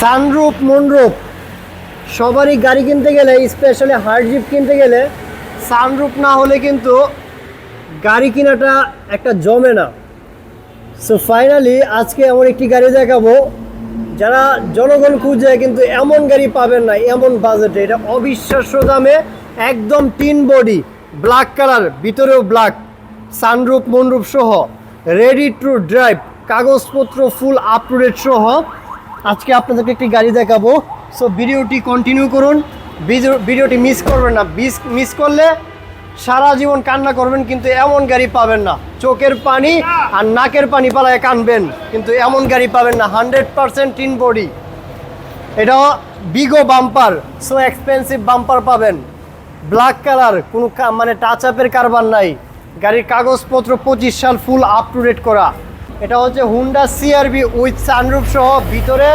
সানরূপ মনরূপ সবারই গাড়ি কিনতে গেলে স্পেশালি হার্ডজিপ কিনতে গেলে সানরূপ না হলে কিন্তু গাড়ি কেনাটা একটা জমে না। সো ফাইনালি আজকে এমন একটি গাড়ি দেখাবো, যারা জনগণ খুঁজে কিন্তু এমন গাড়ি পাবেন না, এমন বাজেটে এটা অবিশ্বাস্য দামে, একদম তিন বডি ব্ল্যাক কালার ভিতরেও ব্ল্যাক সানরূপ মনরূপ সহ রেডি টু ড্রাইভ কাগজপত্র ফুল আপ টু সহ। আজকে আপনাদেরকে একটি গাড়ি দেখাবো। সো ভিডিওটি কন্টিনিউ করুন। ভিডিও- ভিডিওটি মিস করবেন না। মিস করলে সারা জীবন কান্না করবেন, কিন্তু এমন গাড়ি পাবেন না। চোখের পানি আর নাকের পানি পালায় কানবেন, কিন্তু এমন গাড়ি পাবেন না। হান্ড্রেড পারসেন্ট টিন বডি এটা big bumper so expensive bumper পাবেন। ব্ল্যাক কালার কোনো মানে টাচ আপের কারবার নাই। গাড়ির কাগজপত্র পঁচিশ সাল ফুল আপ টু ডেট করা। এটা হচ্ছে হুন্ডা সিআরবি উইথ সানরুফ সহ ভিতরে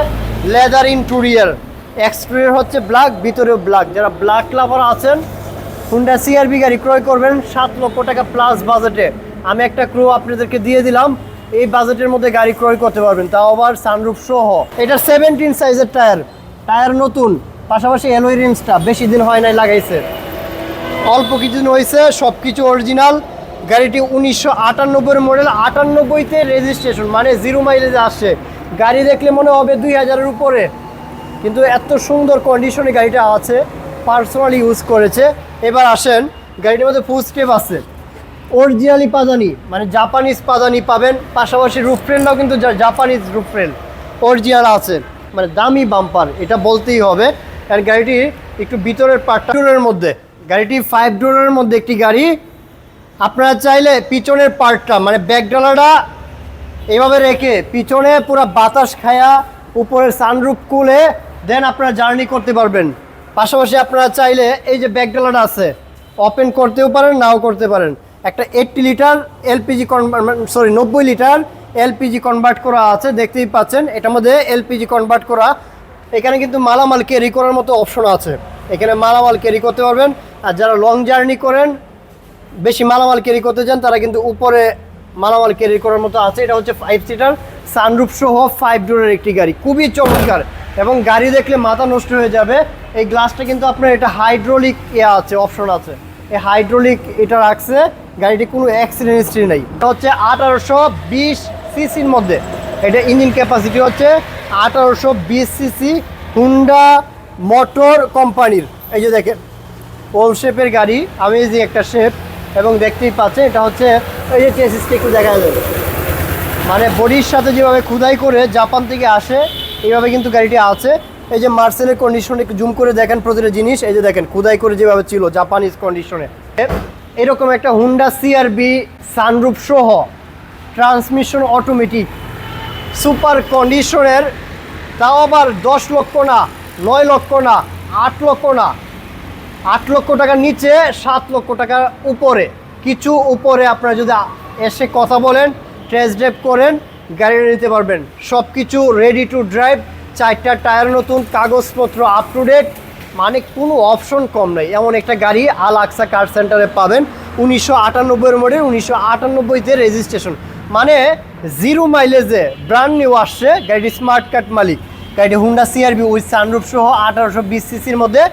লেদার ইন্টুরিয়ার এক্সটেরিয়র হচ্ছে ব্ল্যাক ভিতরেও ব্ল্যাক যারা ব্ল্যাক লাভার আছেন হুন্ডা সিআরবি গাড়ি ক্রয় করবেন সাত লক্ষ টাকা প্লাস বাজেটে আমি একটা ক্রু আপনাদেরকে দিয়ে দিলাম, এই বাজেটের মধ্যে গাড়ি ক্রয় করতে পারবেন। তাও আবার সানরুফ সহ। এটা সেভেন্টিন সাইজের টায়ার টায়ার নতুন, পাশাপাশি এলোই রিন্সটা বেশি দিন হয় নাই লাগাইছে। অল্প কিছুদিন হয়েছে সব কিছু অরিজিনাল গাড়িটি উনিশশো আটানব্বই মডেল আটানব্বইতে রেজিস্ট্রেশন মানে জিরো মাইলেজে আসছে গাড়ি দেখলে মনে হবে দুই হাজারের উপরে। কিন্তু এত সুন্দর কন্ডিশনে গাড়িটা আছে পার্সোনালি ইউজ করেছে। এবার আসেন, গাড়িটার মধ্যে ফুল স্টেপ আছে। অরিজিনালি পাজানি মানে জাপানিজ পাজানি পাবেন। পাশাপাশি রুফ ফ্রেনটাও কিন্তু জাপানিজ রুফ ফ্রেন অরিজিনাল আছে মানে দামি বাম্পার এটা বলতেই হবে। আর গাড়িটি একটু ভিতরের ডোরের মধ্যে। গাড়িটি ফাইভ ডোরের মধ্যে একটি গাড়ি। আপনারা চাইলে পিছনের পার্টটা মানে ব্যাকডালাটা এভাবে রেখে পিছনে পুরো বাতাস খায়া উপরের সানরুফ খুলে দেন আপনারা জার্নি করতে পারবেন। পাশাপাশি আপনারা চাইলে এই যে ব্যাকডালাটা আছে ওপেন করতেও পারেন, নাও করতে পারেন। একটা eighty litre LPG convert sorry নব্বই লিটার এলপিজি কনভার্ট করা আছে, দেখতেই পাচ্ছেন। এটার মধ্যে এলপিজি কনভার্ট করা, এখানে কিন্তু মালামাল ক্যারি করার মতো অপশন আছে। এখানে মালামাল ক্যারি করতে পারবেন। আর যারা লং জার্নি করেন বেশি মালামাল ক্যারি করতে চান, তারা কিন্তু উপরে মালামাল ক্যারি করার মতো আছে। এটা হচ্ছে ফাইভ সিটার সানরুফ সহ ফাইভ ডোরের একটি গাড়ি। খুবই চমৎকার। এবং গাড়ি দেখলে মাথা নষ্ট হয়ে যাবে। এই গ্লাসটা কিন্তু আপনার এটা হাইড্রোলিক ইয়ে আছে অপশন আছে। এই হাইড্রোলিক এটা রাখছে। গাড়িটি কোনো অ্যাক্সিডেন্ট হিস্ট্রি নেই। এটা হচ্ছে আঠারোশো বিশ সিসির মধ্যে। এটা ইঞ্জিন ক্যাপাসিটি হচ্ছে আঠারোশো বিশ সিসি হুন্ডা মোটর কোম্পানির এই যে দেখেন ওল শেপের গাড়ি আমেজিং একটা শেপ এবং দেখতেই পাচ্ছেন, এটা হচ্ছে এই যে চেসিসটা একটু দেখা যাবে মানে বডির সাথে যেভাবে খুদাই করে জাপান থেকে আসে, এইভাবে কিন্তু গাড়িটি আছে। এই যে মার্সেলের কন্ডিশনে একটু জুম করে দেখেন প্রতিটা জিনিস। এই যে দেখেন, খুদাই করে যেভাবে ছিল জাপানিজ কন্ডিশনে এরকম একটা হুন্ডা সিআরবি সানরুফ সহ ট্রান্সমিশন অটোমেটিক সুপার কন্ডিশনের তাও আবার দশ লক্ষ না, নয় লক্ষ না, আট লক্ষ না। আট লক্ষ টাকার নিচে, সাত লক্ষ টাকার উপরে। কিছু উপরে আপনারা যদি এসে কথা বলেন টেস্ট ড্রাইভ করেন গাড়িটা নিতে পারবেন। সব কিছু রেডি টু ড্রাইভ চারটা টায়ার নতুন, কাগজপত্র আপ টু ডেট মানে কোনো অপশন কম নেই। এমন একটা গাড়ি আল আকসা কার সেন্টারে পাবেন, উনিশশো আটানব্বইয়ের মডেল উনিশশো আটানব্বইতে রেজিস্ট্রেশন মানে জিরো মাইলেজে ব্র্যান্ড নিউ আসছে, গাড়িটি স্মার্ট কার্ড মালিক। গাড়িটি হুন্ডা সিআরবি উইথ সানরুফ সহ আঠারোশো বিশ সিসির মধ্যে